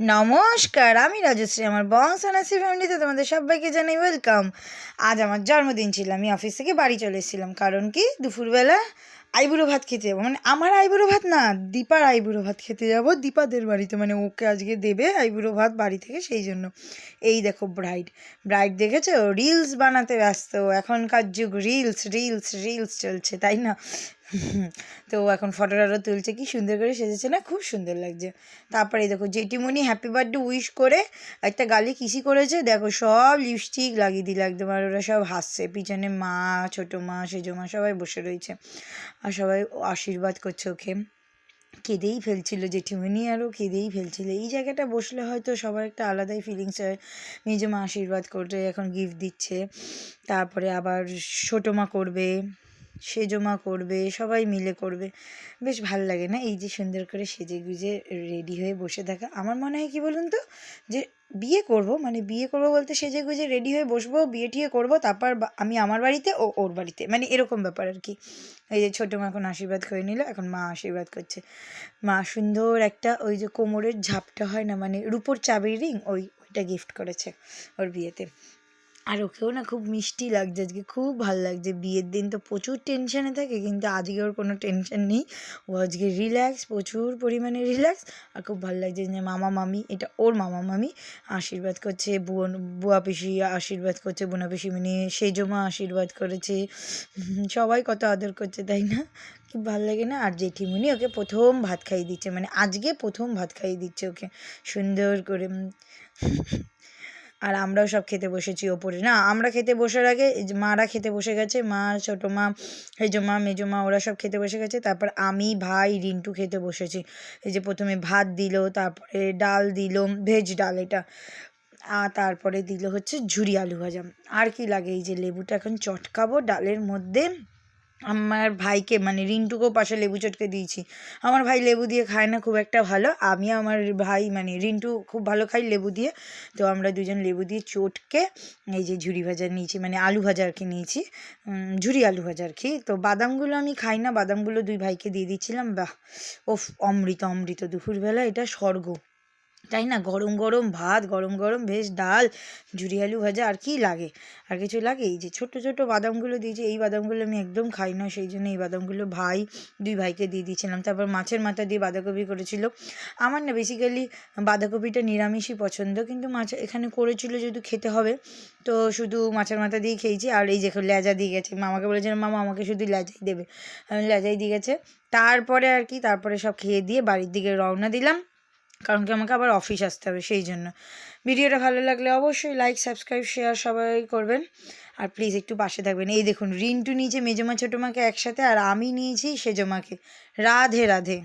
নমস্কার, আমি রাজশ্রী, আমার বংশানাসি ফ্যামিলিতে তোমাদের সবাইকে জানাই ওয়েলকাম। আজ আমার জন্মদিন ছিল, আমি অফিস থেকে বাড়ি চলে এসেছিলাম। কারণ কি? দুপুরবেলা আইবুড়ো ভাত খেতে যাব। মানে আমার আইবুড়ো ভাত না, দীপার আইবুড়ো ভাত খেতে যাব, দীপাদের বাড়িতে। মানে ওকে আজকে দেবে আইবুড়ো ভাত বাড়ি থেকে সেই জন্য। এই দেখো ব্রাইড। ব্রাইড দেখেছ? রিলস বানাতে ব্যস্ত। এখনকার যুগ, রিলস রিলস রিলস চলছে, তাই না? তো এখন ফটো টটো তুলছে, কি সুন্দর করে সেজেছে না? খুব সুন্দর লাগছে। তারপরে দেখো, জেঠিমণি হ্যাপি বার্থডে উইশ করে একটা গালি কিসি করেছে? দেখো সব লিপস্টিক লাগিয়ে দিল একদম, আর ওরা সব হাসছে। পিছনে মা, ছোটো মা, সেজো মা সবাই বসে রয়েছে। আর সবাই আশীর্বাদ করছে ওকে। কেঁদেই ফেলছিল জেঠিমনি আরও, কেঁদেই ফেলছিল। এই জায়গাটা বসলে হয়তো সবার একটা আলাদাই ফিলিংস হয়। মেজো মা আশীর্বাদ করবে, এখন গিফট দিচ্ছে। তারপরে আবার ছোটো মা করবে। সেজো মা করবে, সবাই মিলে করবে। বেশ ভালো লাগে না এই যে সুন্দর করে সেজে গুজে রেডি হয়ে বসে থাকা। আমার মনে হয় কি বলুন তো? যে বিয়ে করব মানে বিয়ে করব বলতে সেজে গুজে রেডি হয়ে বসবো, বিয়ে টিয়ে করব, তারপর আমি আমার বাড়িতে ও ওর বাড়িতে। মানে এরকম ব্যাপার আর কি। এই যে ছোটো মা এখন আশীর্বাদ করে নিল, এখন মা আশীর্বাদ করছে। মা সুন্দর একটা ওই যে কোমরের ঝাপটা হয় না মানে রূপোর চাবির রিং ওই, ওইটা গিফট করেছে ওর বিয়েতে। আর ওকেও না খুব মিষ্টি লাগছে, আজকে খুব ভালো লাগছে। বিয়ের দিন তো প্রচুর টেনশানে থাকে, কিন্তু আজকে ওর কোনো টেনশন নেই। ও আজকে রিল্যাক্স প্রচুর পরিমাণে রিল্যাক্স আর খুব ভালো লাগছে যে মামা, মামি, এটা ওর মামা, মামি আশীর্বাদ করছে বুয়ন বুয়া পিসি আশীর্বাদ করছে, বোনা পিসি মানে সেজমা আশীর্বাদ করেছে। সবাই কত আদর করছে, তাই না? খুব ভালো লাগে না? আর জেঠিমুনি ওকে প্রথম ভাত খাইয়ে দিচ্ছে মানে আজকে প্রথম ভাত খাইয়ে দিচ্ছে ওকে, সুন্দর করে। আর আমরাও সব খেতে বসেছি ওপরে, না? আমরা খেতে বসার আগে মারা খেতে বসে গেছে, মা, ছোটো মা হেজো মা, মেজো মা, ওরা সব খেতে বসে গেছে। তারপর আমি, ভাই, রিন্টু খেতে বসেছি। এই যে প্রথমে ভাত দিল, তারপরে ডাল দিল, ভেজ ডাল এটা। আর তারপরে দিল হচ্ছে ঝুরি আলু ভাজা। আর কি লাগে এই যে লেবুটা এখন চটকাবো ডালের মধ্যে। আমার ভাইকে মানে রিন্টুকেও পাশে লেবু চটকে দিয়েছি। আমার ভাই লেবু দিয়ে খায় না, খুব একটা ভালো। আমি আমার ভাই মানে রিন্টু খুব ভালো খাই লেবু দিয়ে। তো আমরা দুজন লেবু দিয়ে চটকে এই যে ঝুড়ি ভাজা নিয়েছি মানে আলু ভাজা আর কি নিয়েছি। ঝুড়ি আলু ভাজা আর কি। তো বাদামগুলো আমি খাই না, বাদামগুলো দুই ভাইকে দিয়ে দিচ্ছিলাম বাহ! ওফ, অমৃত অমৃত দুপুরবেলা, এটা স্বর্গ। তাই না? গরম গরম ভাত, গরম গরম ভেজ, ডাল, ঝুরি আলু ভাজা, আর কি লাগে? আর কিছু লাগে? এই যে ছোট ছোট বাদামগুলো দিয়েছে এই বাদামগুলো আমি একদম খাই না, সেই জন্য এই বাদামগুলো ভাই, দুই ভাইকে দিয়ে দিয়েছিলাম। তারপর মাছের মাথা দিয়ে বাঁধাকপি করেছিল। আমার না বেসিক্যালি বাঁধাকপিটা নিরামিষই পছন্দ, কিন্তু মাছ এখানে করেছিল যেহেতু খেতে হবে, তো শুধু মাছের মাথা দিয়ে খেয়েছি। আর এই যে লেজা দিয়ে গেছে। মামাকে বলেছিলাম, মামা, আমাকে শুধু লেজাই দেবে। লেজাই দিয়ে গেছে। তারপরে আর কি, তারপরে সব খেয়ে দিয়ে বাড়ির দিকে রওনা দিলাম। কারণ কি আমাকে আবার অফিস আসতে হবে, সেই জন্য। ভিডিওটা ভালো লাগলে অবশ্যই লাইক সাবস্ক্রাইব শেয়ার সবাই করবেন। আর প্লিজ একটু পাশে থাকবেন। এই দেখুন, রিন্টু নিয়েছে মেজমা ছোটোমাকে একসাথে আর আমি নিয়েছি সেজমাকে। রাধে রাধে।